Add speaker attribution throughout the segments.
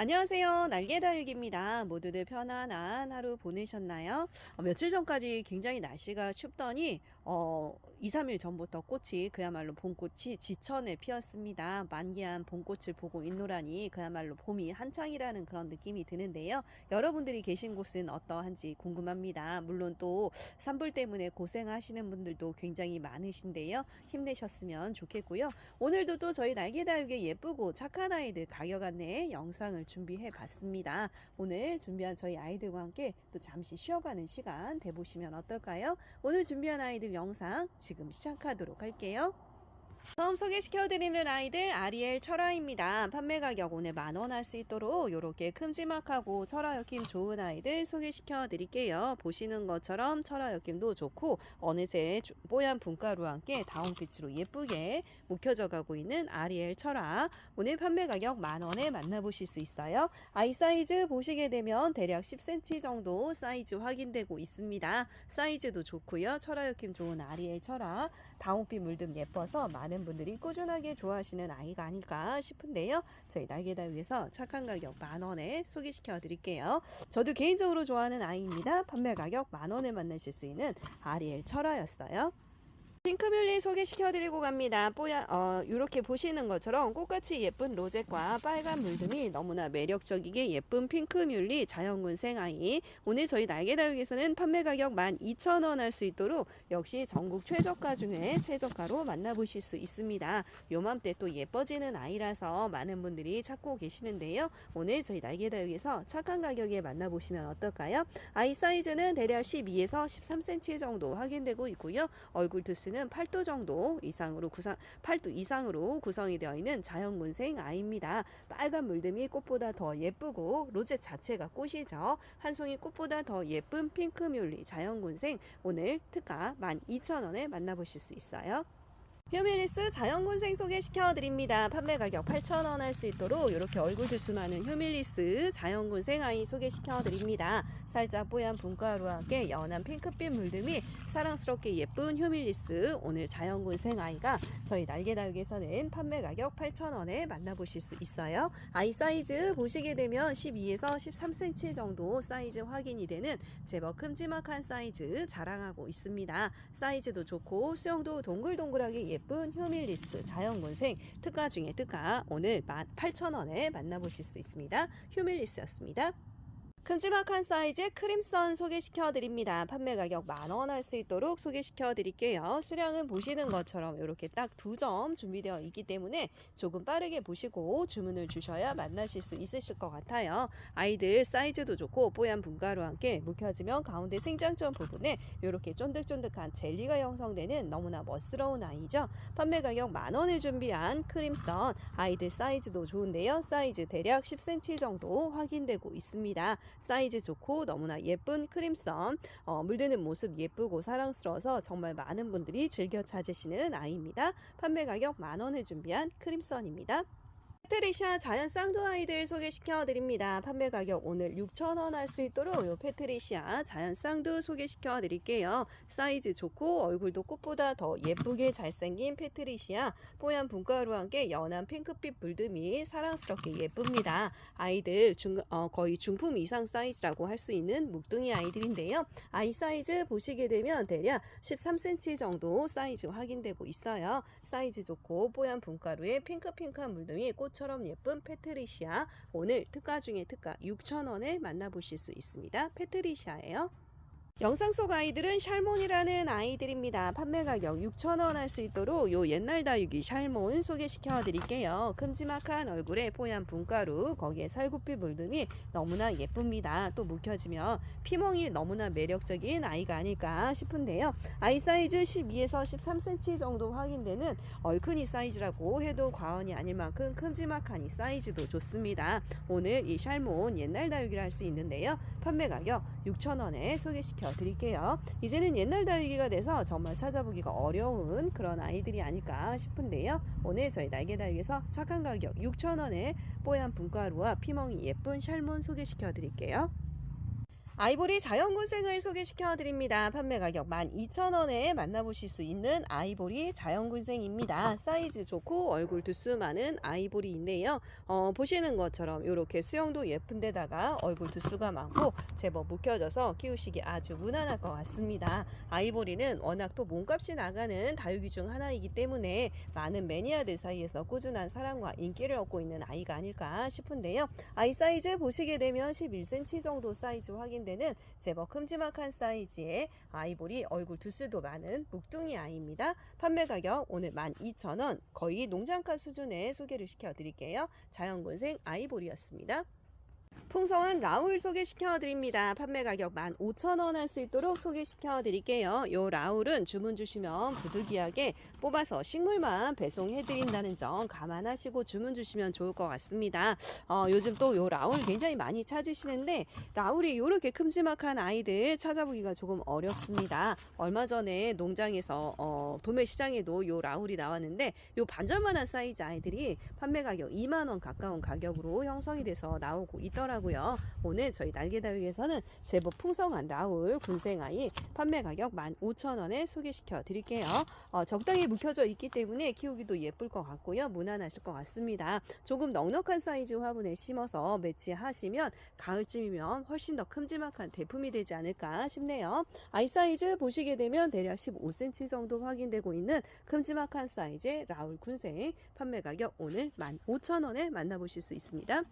Speaker 1: 안녕하세요. 날개다육입니다. 모두들 편안한 하루 보내셨나요? 어, 며칠 전까지 굉장히 날씨가 춥더니 어, 2, 3일 전부터 꽃이 그야말로 봄꽃이 지천에 피었습니다. 만개한 봄꽃을 보고 있노라니 그야말로 봄이 한창이라는 그런 느낌이 드는데요. 여러분들이 계신 곳은 어떠한지 궁금합니다. 물론 또 산불 때문에 고생하시는 분들도 굉장히 많으신데요. 힘내셨으면 좋겠고요. 오늘도 또 저희 날개다육의 예쁘고 착한 아이들 가격 안내 영상을 준비해 봤습니다. 오늘 준비한 저희 아이들과 함께 또 잠시 쉬어가는 시간 돼보시면 어떨까요? 오늘 준비한 아이들 영상 지금 시작하도록 할게요. 처음 소개시켜드리는 아이들 아리엘 철아입니다. 판매 가격 오늘 만원 할 수 있도록 이렇게 큼지막하고 철아 엮임 좋은 아이들 소개시켜드릴게요. 보시는 것처럼 철아 엮임도 좋고 어느새 조- 뽀얀 분가루와 함께 다홍빛으로 예쁘게 묵혀져 가고 있는 아리엘 철아 오늘 판매 가격 만 원에 만나보실 수 있어요. 아이 사이즈 보시게 되면 대략 10cm 정도 사이즈 확인되고 있습니다. 사이즈도 좋고요. 철아 엮임 좋은 아리엘 철아 다홍빛 물듬 예뻐서 많은 분들이 꾸준하게 좋아하시는 아이가 아닐까 싶은데요. 저희 날개다육에서 착한 가격 만 원에 소개시켜 드릴게요. 저도 개인적으로 좋아하는 아이입니다. 판매 가격 만 원에 만나실 수 있는 아리엘 철아였어요. 핑크뮬리 소개시켜드리고 갑니다. 뽀얀, 어, 이렇게 보시는 것처럼 꽃같이 예쁜 로zet과 빨간 물듬이 너무나 매력적이게 예쁜 핑크뮬리 자연군생 아이. 오늘 저희 날개다육에서는 판매 가격 12,000원 할 수 있도록 역시 전국 최저가 중에 최저가로 만나보실 수 있습니다. 요맘때 또 예뻐지는 아이라서 많은 분들이 찾고 계시는데요. 오늘 저희 날개다육에서 착한 가격에 만나보시면 어떨까요? 아이 사이즈는 대략 12에서 13cm 정도 확인되고 있고요. 얼굴 두수는 8도 정도 이상으로 구성 8도 이상으로 구성이 되어 있는 자연군생 아이입니다. 빨간 물듬이 꽃보다 더 예쁘고 로제 자체가 꽃이죠. 한 송이 꽃보다 더 예쁜 핑크뮬리 자연군생 오늘 특가 12,000원에 만나보실 수 있어요. 휴밀리스 자연군생 소개시켜 드립니다. 판매 가격 8,000원 할 수 있도록 이렇게 얼굴 두수 많은 휴밀리스 자연군생 아이 소개시켜 드립니다. 살짝 뽀얀 분가루와 함께 연한 핑크빛 물듬이 사랑스럽게 예쁜 휴밀리스 오늘 자연군생 아이가 저희 날개다육에서 는 판매 가격 8,000원에 만나보실 수 있어요. 아이 사이즈 보시게 되면 12에서 13cm 정도 사이즈 확인이 되는 제법 큼지막한 사이즈 자랑하고 있습니다. 사이즈도 좋고 수영도 동글동글하게 예쁜 휴밀리스 자연군생 특가 중에 특가 오늘 18,000원에 만나보실 수 있습니다. 휴밀리스였습니다. 큼지막한 사이즈 크림선 소개시켜 드립니다. 판매 가격 만 원 할 수 있도록 소개시켜 드릴게요. 수량은 보시는 것처럼 이렇게 딱 두 점 준비되어 있기 때문에 조금 빠르게 보시고 주문을 주셔야 만나실 수 있으실 것 같아요. 아이들 사이즈도 좋고 뽀얀 분가루와 함께 묵혀지면 가운데 생장점 부분에 이렇게 쫀득쫀득한 젤리가 형성되는 너무나 멋스러운 아이죠. 판매 가격 만 원을 준비한 크림선 아이들 사이즈도 좋은데요. 사이즈 대략 10cm 정도 확인되고 있습니다. 사이즈 좋고 너무나 예쁜 크림선 어, 물드는 모습 예쁘고 사랑스러워서 정말 많은 분들이 즐겨 찾으시는 아이입니다. 판매 가격 만 원을 준비한 크림선입니다. 페트리샤 자연 쌍두 아이들 소개시켜 드립니다. 판매 가격 오늘 6,000원 할 수 있도록 요 페트리샤 자연 쌍두 소개시켜 드릴게요. 사이즈 좋고 얼굴도 꽃보다 더 예쁘게 잘생긴 페트리시아 뽀얀 분가루와 함께 연한 핑크빛 물듬이 사랑스럽게 예쁩니다. 아이들 중, 어, 거의 중품 이상 사이즈라고 할 수 있는 묵둥이 아이들인데요. 아이 사이즈 보시게 되면 대략 13cm 정도 사이즈 확인되고 있어요. 사이즈 좋고 뽀얀 분가루에 핑크핑크한 물듬이 꽃처럼 예쁜 페트리시아 오늘 특가 중에 특가 6,000원에 만나보실 수 있습니다. 페트리시아예요. 영상 속 아이들은 샬몬이라는 아이들입니다. 판매 가격 6,000원 할 수 있도록 요 옛날 다육이 샬몬 소개시켜 드릴게요. 큼지막한 얼굴에 뽀얀 분가루, 거기에 살구빛 물등이 너무나 예쁩니다. 또 묵혀지면 피멍이 너무나 매력적인 아이가 아닐까 싶은데요. 아이 사이즈 12에서 13cm 정도 확인되는 얼큰이 사이즈라고 해도 과언이 아닐 만큼 큼지막한 이 사이즈도 좋습니다. 오늘 이 샬몬 옛날 다육이라 할 수 있는데요. 판매 가격 6,000원에 소개시켜 드릴게요. 이제는 옛날 다육이가 돼서 정말 찾아보기가 어려운 그런 아이들이 아닐까 싶은데요. 오늘 저희 날개 다육에서 착한 가격 6,000원에 뽀얀 분가루와 피멍이 예쁜 샬몬 소개시켜 드릴게요. 아이보리 자연군생을 소개시켜 드립니다. 판매 가격 12,000원에 만나보실 수 있는 아이보리 자연군생입니다. 사이즈 좋고 얼굴 두수 많은 아이보리인데요. 어, 보시는 것처럼 이렇게 수영도 예쁜데다가 얼굴 두수가 많고 제법 묵혀져서 키우시기 아주 무난할 것 같습니다. 아이보리는 워낙 또 몸값이 나가는 다육이 중 하나이기 때문에 많은 매니아들 사이에서 꾸준한 사랑과 인기를 얻고 있는 아이가 아닐까 싶은데요. 아이 사이즈 보시게 되면 11cm 정도 사이즈 확인 되는 제법 큼지막한 사이즈의 아이보리 얼굴 두수도 많은 묵둥이 아이입니다. 판매 가격 오늘 12,000원 거의 농장가 수준에 소개를 시켜드릴게요. 자연군생 아이보리였습니다. 풍성한 라울 소개시켜 드립니다. 판매 가격 15,000원 할 수 있도록 소개시켜 드릴게요. 요 라울은 주문 주시면 부득이하게 뽑아서 식물만 배송해 드린다는 점 감안하시고 주문 주시면 좋을 것 같습니다. 어, 요즘 또 요 라울 굉장히 많이 찾으시는데 라울이 이렇게 큼지막한 아이들 찾아보기가 조금 어렵습니다. 얼마 전에 농장에서 어, 도매 시장에도 요 라울이 나왔는데 요 반절만한 사이즈 아이들이 판매 가격 2만 원 가까운 가격으로 형성이 돼서 나오고 있더라고요. 오늘 저희 날개다육에서는 제법 풍성한 라울 군생아이 판매 가격 15,000원에 소개시켜 드릴게요. 어, 적당히 묵혀져 있기 때문에 키우기도 예쁠 것 같고요. 무난하실 것 같습니다. 조금 넉넉한 사이즈 화분에 심어서 매치하시면 가을쯤이면 훨씬 더 큼지막한 대품이 되지 않을까 싶네요. 아이 사이즈 보시게 되면 대략 15cm 정도 확인되고 있는 큼지막한 사이즈의 라울 군생 판매 가격 오늘 15,000원에 만나보실 수 있습니다.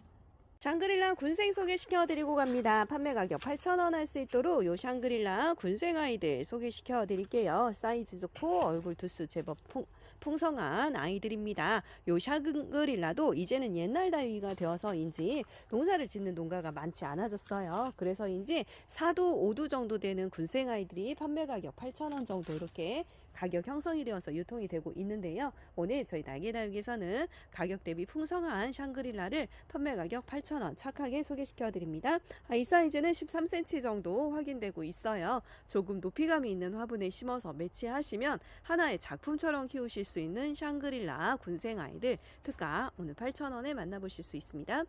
Speaker 1: 샹그릴라 군생 소개시켜드리고 갑니다. 판매 가격 8,000원 할 수 있도록 요 샹그릴라 군생 아이들 소개시켜 드릴게요. 사이즈 좋고 얼굴 두수 제법 풍, 풍성한 아이들입니다. 요 샹그릴라도 이제는 옛날 다육이가 되어서인지 농사를 짓는 농가가 많지 않아졌어요. 그래서인지 4두, 5두 정도 되는 군생 아이들이 판매 가격 8,000원 정도 이렇게 가격 형성이 되어서 유통이 되고 있는데요. 오늘 저희 날개 다육에서는 가격 대비 풍성한 샹그릴라를 판매 가격 8,000원 착하게 소개시켜 드립니다. 아, 이 사이즈는 13cm 정도 확인되고 있어요. 조금 높이감이 있는 화분에 심어서 매치하시면 하나의 작품처럼 키우실 수 있는 샹그릴라 군생 아이들 특가 오늘 8,000원에 만나보실 수 있습니다.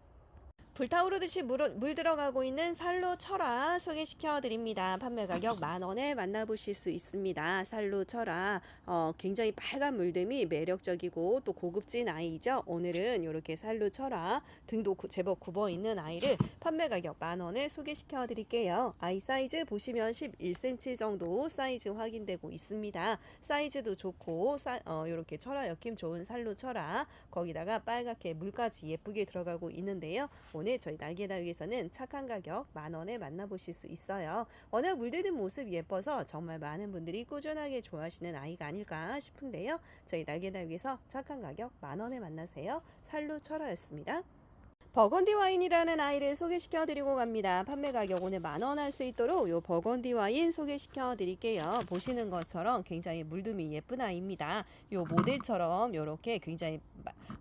Speaker 1: 불타오르듯이 물, 물 들어가고 있는 살로 철화 소개시켜 드립니다. 판매 가격 만 원에 만나보실 수 있습니다. 살로 철화 어, 굉장히 빨간 물듬이 매력적이고 또 고급진 아이죠. 오늘은 이렇게 살로 철화 등도 구, 제법 굽어 있는 아이를 판매 가격 만 원에 소개시켜 드릴게요. 아이 사이즈 보시면 11cm 정도 사이즈 확인되고 있습니다. 사이즈도 좋고 사, 어, 이렇게 철화 엮임 좋은 살로 철화 거기다가 빨갛게 물까지 예쁘게 들어가고 있는데요. 오늘 저희 날개다육에서는 착한 가격 만 원에 만나보실 수 있어요. 워낙 물들든 모습 예뻐서 정말 많은 분들이 꾸준하게 좋아하시는 아이가 아닐까 싶은데요. 저희 날개다육에서 착한 가격 만 원에 만나세요. 살루 철화였습니다. 버건디 와인이라는 아이를 소개시켜 드리고 갑니다. 판매 가격 오늘 만원 할 수 있도록 요 버건디 와인 소개시켜 드릴게요. 보시는 것처럼 굉장히 물듬이 예쁜 아이입니다. 요 모델처럼 요렇게 굉장히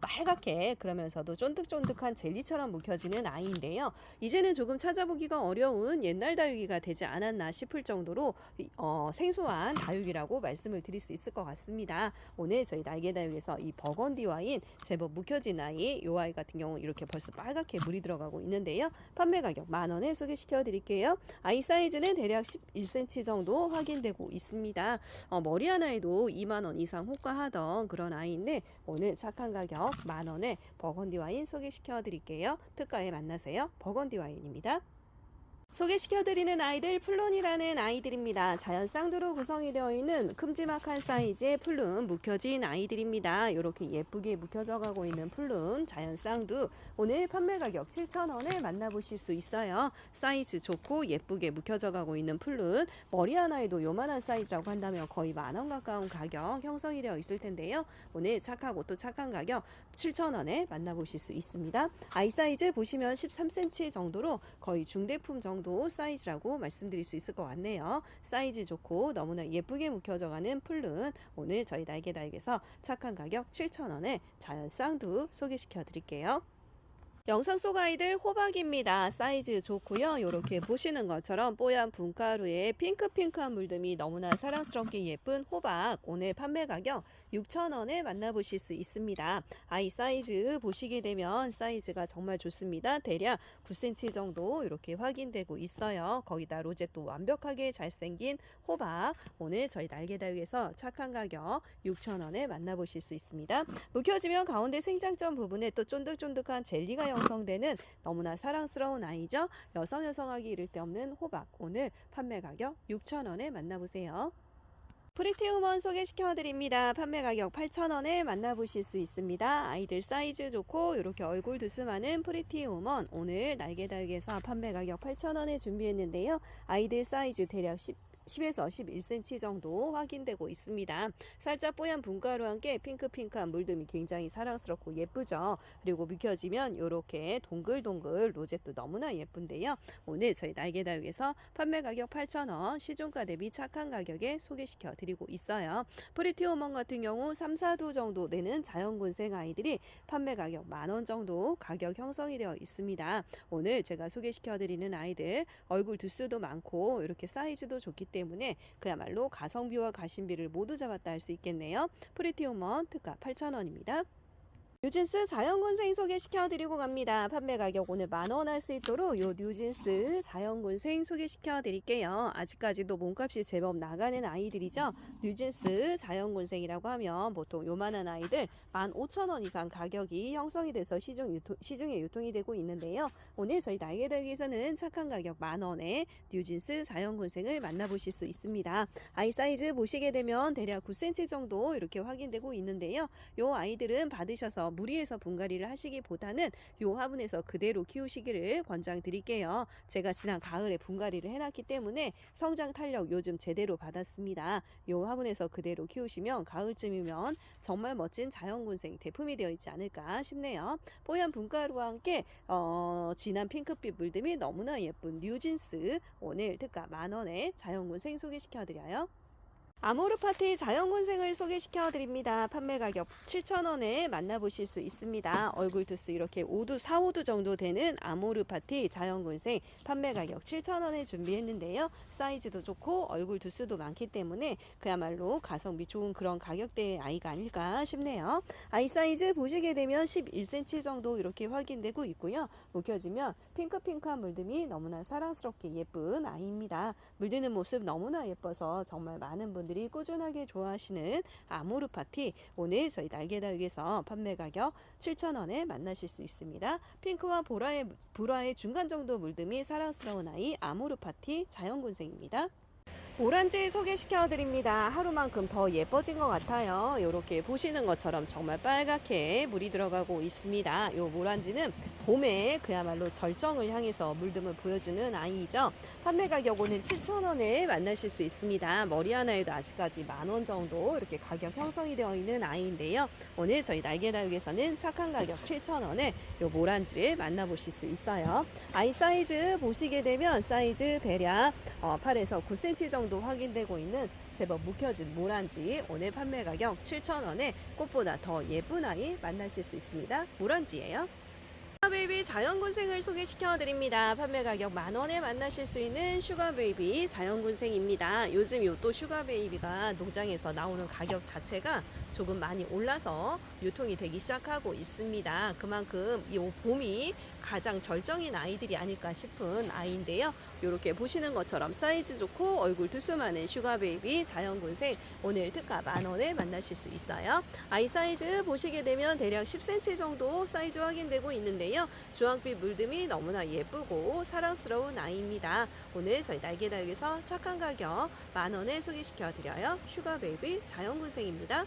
Speaker 1: 빨갛게 그러면서도 쫀득쫀득한 젤리처럼 묵혀지는 아이인데요. 이제는 조금 찾아보기가 어려운 옛날 다육이가 되지 않았나 싶을 정도로 어, 생소한 다육이라고 말씀을 드릴 수 있을 것 같습니다. 오늘 저희 날개 다육에서 이 버건디 와인 제법 묵혀진 아이 요 아이 같은 경우 이렇게 벌써 빨갛게 물이 들어가고 있는데요. 판매 가격 만 원에 소개시켜 드릴게요. 아이 사이즈는 대략 11cm 정도 확인되고 있습니다. 어, 머리 하나에도 2만 원 이상 호가하던 그런 아이인데 오늘 착한 가격 만 원에 버건디 와인 소개시켜 드릴게요. 특가에 만나세요. 버건디 와인입니다. 소개시켜드리는 아이들 플론이라는 아이들입니다. 자연 쌍두로 구성이 되어 있는 큼지막한 사이즈의 플룬 묵혀진 아이들입니다. 이렇게 예쁘게 묵혀져 가고 있는 플룬 자연 쌍두 오늘 판매 가격 7,000원에 만나보실 수 있어요. 사이즈 좋고 예쁘게 묵혀져 가고 있는 플룬 머리 하나에도 요만한 사이즈라고 한다면 거의 만원 가까운 가격 형성이 되어 있을 텐데요. 오늘 착하고 또 착한 가격 7,000원에 만나보실 수 있습니다. 아이 사이즈 보시면 13cm 정도로 거의 중대품 정도 정도 사이즈라고 말씀드릴 수 있을 것 같네요. 사이즈 좋고 너무나 예쁘게 묵혀져가는 풀룬 오늘 저희 날개다육에서 착한 가격 7,000원에 자연 쌍두 소개시켜 드릴게요. 영상 속 아이들 호박입니다. 사이즈 좋고요. 이렇게 보시는 것처럼 뽀얀 분가루에 핑크핑크한 물듬이 너무나 사랑스럽게 예쁜 호박. 오늘 판매 가격 6,000원에 만나보실 수 있습니다. 아이 사이즈 보시게 되면 사이즈가 정말 좋습니다. 대략 9cm 정도 이렇게 확인되고 있어요. 거기다 로제도 완벽하게 잘생긴 호박. 오늘 저희 날개다육에서 착한 가격 6,000원에 만나보실 수 있습니다. 묵혀지면 가운데 생장점 부분에 또 쫀득쫀득한 젤리가 형성되는 너무나 사랑스러운 아이죠. 여성 여성하기 이를 데 없는 호박. 오늘 판매 가격 6,000원에 만나보세요. 프리티우먼 소개시켜 드립니다. 판매 가격 8,000원에 만나보실 수 있습니다. 아이들 사이즈 좋고 이렇게 얼굴 두툼하는 프리티우먼 오늘 날개다육에서 판매 가격 8,000원에 준비했는데요. 아이들 사이즈 대략 10 10에서 11cm 정도 확인되고 있습니다. 살짝 뽀얀 분가루와 함께 핑크핑크한 물듬이 굉장히 사랑스럽고 예쁘죠. 그리고 묵혀지면 이렇게 동글동글 로zet도 너무나 예쁜데요. 오늘 저희 날개다육에서 판매 가격 8,000원, 시중가 대비 착한 가격에 소개시켜 드리고 있어요. 프리티오먼 같은 경우 3, 4두 정도 되는 자연군생 아이들이 판매 가격 만원 정도 가격 형성이 되어 있습니다. 오늘 제가 소개시켜 드리는 아이들 얼굴 두수도 많고 이렇게 사이즈도 좋기 때문에 그야말로 가성비와 가심비를 모두 잡았다 할 수 있겠네요. 프리티오먼 특가 8,000원입니다. 뉴진스 자연군생 소개시켜 드리고 갑니다. 판매 가격 오늘 만원 할 수 있도록 요 뉴진스 자연군생 소개시켜 드릴게요. 아직까지도 몸값이 제법 나가는 아이들이죠. 뉴진스 자연군생이라고 하면 보통 요만한 아이들 15,000원 이상 가격이 형성이 돼서 시중 유통, 시중에 유통이 되고 있는데요. 오늘 저희 날개들기에서는 착한 가격 만 원에 뉴진스 자연군생을 만나보실 수 있습니다. 아이 사이즈 보시게 되면 대략 9cm 정도 이렇게 확인되고 있는데요. 요 아이들은 받으셔서 무리해서 분갈이를 하시기보다는 요 화분에서 그대로 키우시기를 권장드릴게요. 제가 지난 가을에 분갈이를 해놨기 때문에 성장 탄력 요즘 제대로 받았습니다. 요 화분에서 그대로 키우시면 가을쯤이면 정말 멋진 자연군생 대품이 되어 있지 않을까 싶네요. 뽀얀 분가루와 함께 어, 진한 핑크빛 물듬이 너무나 예쁜 뉴진스 오늘 특가 만원에 자연군 생 소개시켜드려요. 아모르 파티 자연군생을 소개시켜 드립니다. 판매 가격 7,000원에 만나보실 수 있습니다. 얼굴 두수 이렇게 5두, 4, 5두 정도 되는 아모르 파티 자연군생 판매 가격 7,000원에 준비했는데요. 사이즈도 좋고 얼굴 두수도 많기 때문에 그야말로 가성비 좋은 그런 가격대의 아이가 아닐까 싶네요. 아이 사이즈 보시게 되면 11cm 정도 이렇게 확인되고 있고요. 묵혀지면 핑크핑크한 물듬이 너무나 사랑스럽게 예쁜 아이입니다. 물드는 모습 너무나 예뻐서 정말 많은 분 분들이 꾸준하게 좋아하시는 아모르 파티 오늘 저희 날개다육에서 판매 가격 7,000원에 만나실 수 있습니다. 핑크와 보라의 보라의 중간 정도 물듬이 사랑스러운 아이 아모르 파티 자연군생입니다. 오란지 소개시켜 드립니다. 하루만큼 더 예뻐진 것 같아요. 이렇게 보시는 것처럼 정말 빨갛게 물이 들어가고 있습니다. 이 모란지는 봄에 그야말로 절정을 향해서 물듦을 보여주는 아이죠. 판매 가격 오늘 7,000원에 만나실 수 있습니다. 머리 하나에도 아직까지 만 원 정도 이렇게 가격 형성이 되어 있는 아이인데요. 오늘 저희 날개다육에서는 착한 가격 7,000원에 이 모란지를 만나보실 수 있어요. 아이 사이즈 보시게 되면 사이즈 대략 8에서 9cm 정도 정도 확인되고 있는 제법 묵혀진 모란지 오늘 판매 가격 7,000원에 꽃보다 더 예쁜 아이 만나실 수 있습니다. 모란지예요. 슈가베이비 자연군생을 소개시켜 드립니다. 판매 가격 만 원에 만나실 수 있는 슈가베이비 자연군생입니다. 요즘 요 또 슈가베이비가 농장에서 나오는 가격 자체가 조금 많이 올라서 유통이 되기 시작하고 있습니다. 그만큼 이 봄이 가장 절정인 아이들이 아닐까 싶은 아이인데요. 이렇게 보시는 것처럼 사이즈 좋고 얼굴 두툼하는 슈가베이비 자연군생 오늘 특가 만원에 만나실 수 있어요. 아이 사이즈 보시게 되면 대략 10cm 정도 사이즈 확인되고 있는데요. 주황빛 물듬이 너무나 예쁘고 사랑스러운 아이입니다. 오늘 저희 날개다육에서 착한 가격 만원에 소개시켜 드려요. 슈가베이비 자연군생입니다.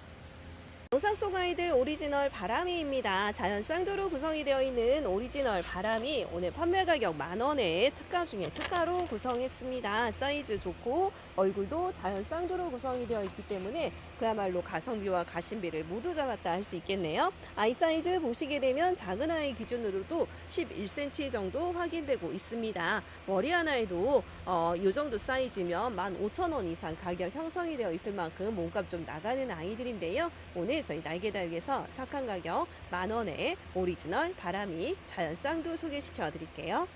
Speaker 1: 영상 속 아이들 오리지널 바람이입니다. 자연 쌍두로 구성이 되어 있는 오리지널 바람이 오늘 판매 가격 만원에 특가 중에 특가로 구성했습니다. 사이즈 좋고 얼굴도 자연 쌍두로 구성이 되어 있기 때문에 그야말로 가성비와 가심비를 모두 잡았다 할 수 있겠네요. 아이 사이즈 보시게 되면 작은 아이 기준으로도 11cm 정도 확인되고 있습니다. 머리 하나에도 어, 이 정도 사이즈면 15,000원 이상 가격 형성이 되어 있을 만큼 몸값 좀 나가는 아이들인데요. 오늘 저희 날개다육에서 착한 가격 만 원에 오리지널 바람이 자연 쌍두 소개시켜 드릴게요.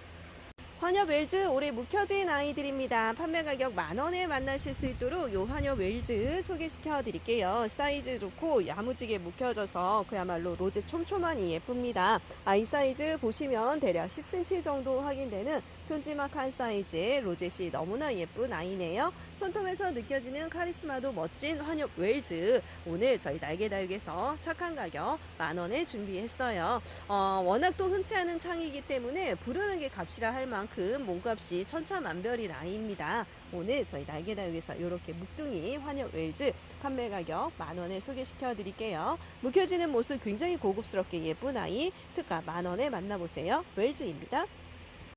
Speaker 1: 환엽 웰즈 올해 묵혀진 아이들입니다. 판매 가격 만 원에 만나실 수 있도록 요 환엽 웰즈 소개시켜 드릴게요. 사이즈 좋고 야무지게 묵혀져서 그야말로 로제 촘촘하니 예쁩니다. 아이 사이즈 보시면 대략 10cm 정도 확인되는 큼지막한 사이즈의 로젯이 너무나 예쁜 아이네요. 손톱에서 느껴지는 카리스마도 멋진 환엽 웰즈 오늘 저희 날개다육에서 착한 가격 만 원에 준비했어요. 어, 워낙 또 흔치 않은 창이기 때문에 부르는 게 값이라 할 만큼 몸값이 천차만별인 아이입니다. 오늘 저희 날개다육에서 이렇게 묵둥이 환엽 웰즈 판매 가격 만 원에 소개시켜 드릴게요. 묵혀지는 모습 굉장히 고급스럽게 예쁜 아이 특가 만 원에 만나보세요. 웰즈입니다.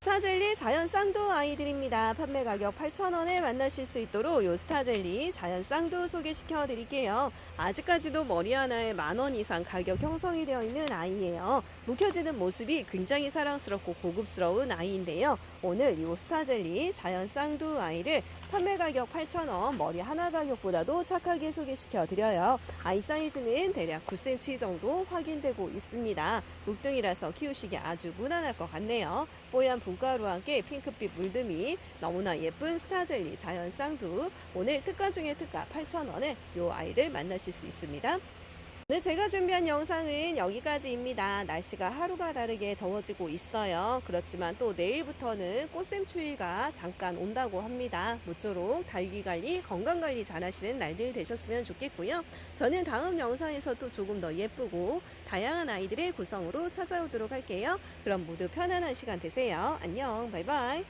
Speaker 1: 스타젤리 자연 쌍두 아이들입니다. 판매 가격 8,000원에 만나실 수 있도록 요 스타젤리 자연 쌍두 소개시켜 드릴게요. 아직까지도 머리 하나에 만 원 이상 가격 형성이 되어 있는 아이예요. 묵혀지는 모습이 굉장히 사랑스럽고 고급스러운 아이인데요. 오늘 이 스타젤리 자연 쌍두 아이를 판매 가격 8,000원, 머리 하나 가격보다도 착하게 소개시켜 드려요. 아이 사이즈는 대략 9cm 정도 확인되고 있습니다. 묵둥이라서 키우시기 아주 무난할 것 같네요. 뽀얀 분가루와 함께 핑크빛 물듬이 너무나 예쁜 스타젤리 자연 쌍두 오늘 특가 중에 특가 8,000원에 요 아이들 만나실 수 있습니다. 네, 제가 준비한 영상은 여기까지입니다. 날씨가 하루가 다르게 더워지고 있어요. 그렇지만 또 내일부터는 꽃샘추위가 잠깐 온다고 합니다. 모쪼록 달기 관리, 건강 관리 잘 하시는 날들 되셨으면 좋겠고요. 저는 다음 영상에서 또 조금 더 예쁘고 다양한 아이들의 구성으로 찾아오도록 할게요. 그럼 모두 편안한 시간 되세요. 안녕, 바이바이.